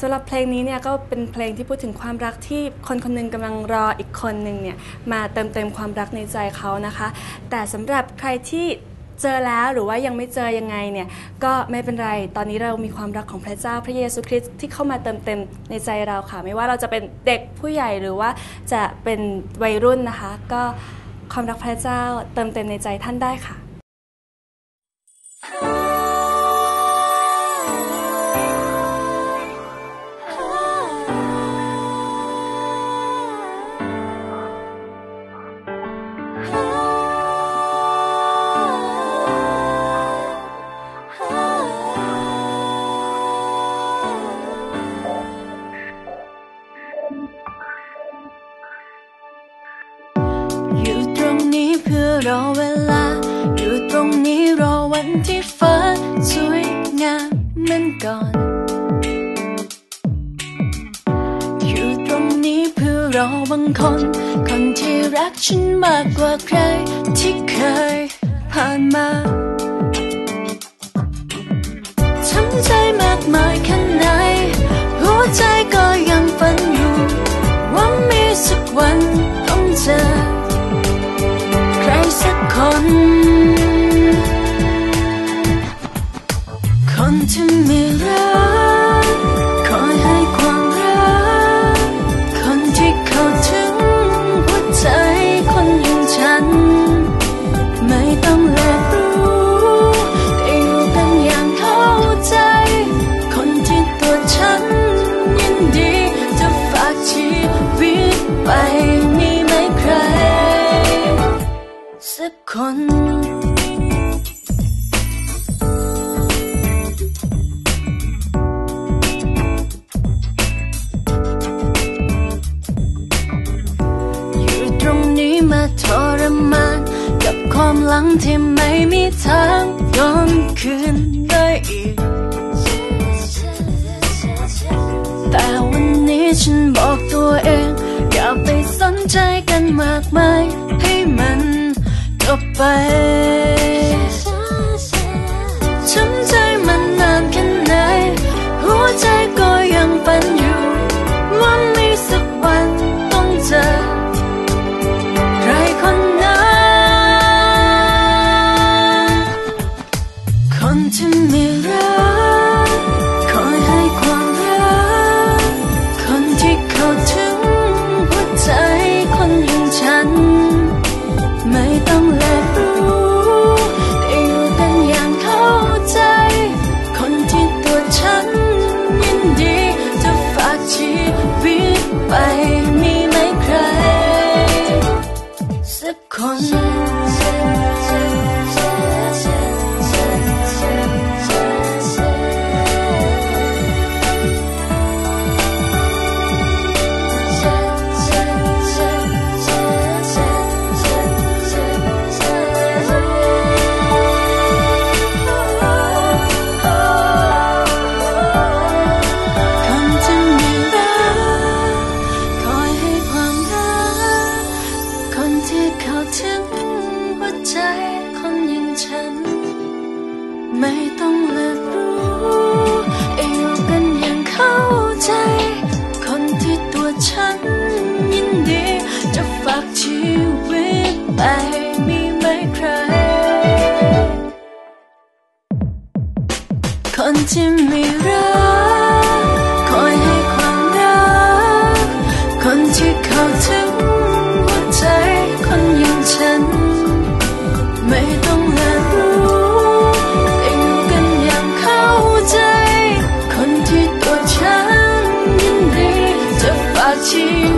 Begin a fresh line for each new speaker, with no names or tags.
สำหรับเพลงนี้เนี่ยก็เป็นเพลงที่พูดถึงความรักที่คนคนหนึงกำลังรออีกคนหนึ่งเนี่ยมาเติมเต็มความรักในใจเขานะคะ แต่สำหรับใครที่เจอแล้วหรือว่ายังไม่เจอยังไงเนี่ยก็ไม่เป็นไรตอนนี้เรามีความรักของพระเจ้าพระเยซูคริสต์ที่เข้ามาเติมเต็มในใจเราค่ะ ไม่ว่าเราจะเป็นเด็กผู้ใหญ่หรือว่าจะเป็นวัยรุ่นนะคะ ก็ความรักพระเจ้าเติมเต็มในใจท่านได้ค่ะ
รอเวลา อยู่ตรงนี้รอวันที่ฟ้าสวยงามเหมือนก่อน อยู่ตรงนี้เพื่อรอบางคน คนที่รักฉันมากกว่าใครที่เคยผ่านมา คอยให้ความรักคน ความหลังที่ไม่มีทางย้อนคืนได้อีก แต่วันนี้ฉันบอกตัวเอง อย่าไปสนใจกันมากมาย ให้มันจบไป この จะฝากชีวิตไปมีไหมใคร คนที่ไม่รักคอยให้ความรัก คนที่เข้าถึงหัวใจคนอย่างฉัน ไม่ต้องเรียนรู้แต่อยู่กันอย่างเข้าใจ คนที่ตัวฉันยินดีจะฝากชีวิต